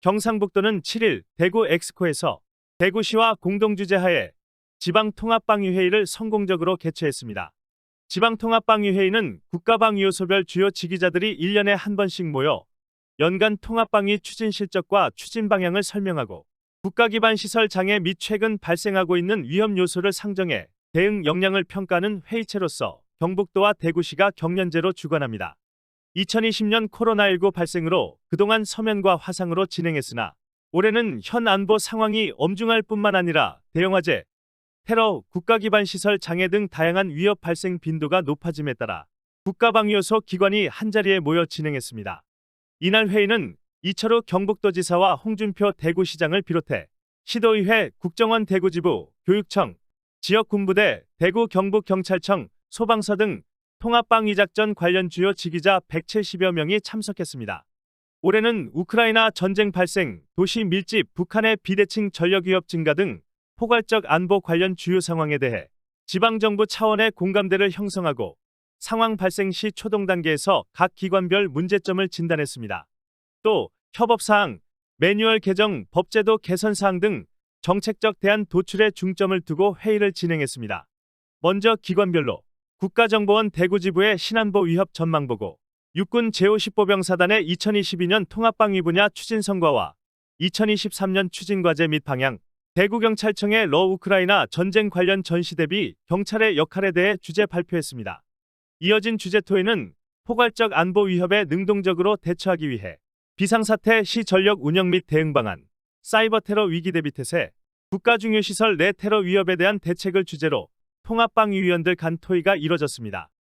경상북도는 7일 대구 엑스코에서 대구시와 공동주재하에 지방통합방위회의를 성공적으로 개최했습니다. 지방통합방위회의는 국가방위요소별 주요 지기자들이 1년에 한 번씩 모여 연간 통합방위 추진 실적과 추진 방향을 설명하고 국가 기반 시설 장애 및 최근 발생하고 있는 위험 요소를 상정해 대응 역량을 평가하는 회의체로서 경북도와 대구시가 경연제로 주관합니다. 2020년 코로나19 발생으로 그동안 서면과 화상으로 진행했으나 올해는 현 안보 상황이 엄중할 뿐만 아니라 대형화재, 테러, 국가 기반 시설 장애 등 다양한 위협 발생 빈도가 높아짐에 따라 국가방위요소 기관이 한자리에 모여 진행했습니다. 이날 회의는 이철우 경북도지사와 홍준표 대구시장을 비롯해 시도의회, 국정원 대구지부, 교육청, 지역군부대, 대구 경북경찰청, 소방서 등 통합방위 작전 관련 주요 지기자 170여 명이 참석했습니다. 올해는 우크라이나 전쟁 발생, 도시 밀집, 북한의 비대칭 전력 위협 증가 등 포괄적 안보 관련 주요 상황에 대해 지방정부 차원의 공감대를 형성하고 상황 발생 시 초동 단계에서 각 기관별 문제점을 진단했습니다. 또 협업사항, 매뉴얼 개정, 법제도 개선 사항 등 정책적 대안 도출에 중점을 두고 회의를 진행했습니다. 먼저 기관별로 국가정보원 대구지부의 신안보 위협 전망보고, 육군 제50보병사단의 2022년 통합방위 분야 추진 성과와 2023년 추진 과제 및 방향, 대구경찰청의 러 우크라이나 전쟁 관련 전시 대비 경찰의 역할에 대해 주제 발표했습니다. 이어진 주제토에는 포괄적 안보 위협에 능동적으로 대처하기 위해 비상사태 시 전력 운영 및 대응 방안, 사이버 테러 위기 대비 태세, 국가 중요 시설 내 테러 위협에 대한 대책을 주제로 통합방위위원들 간 토의가 이뤄졌습니다.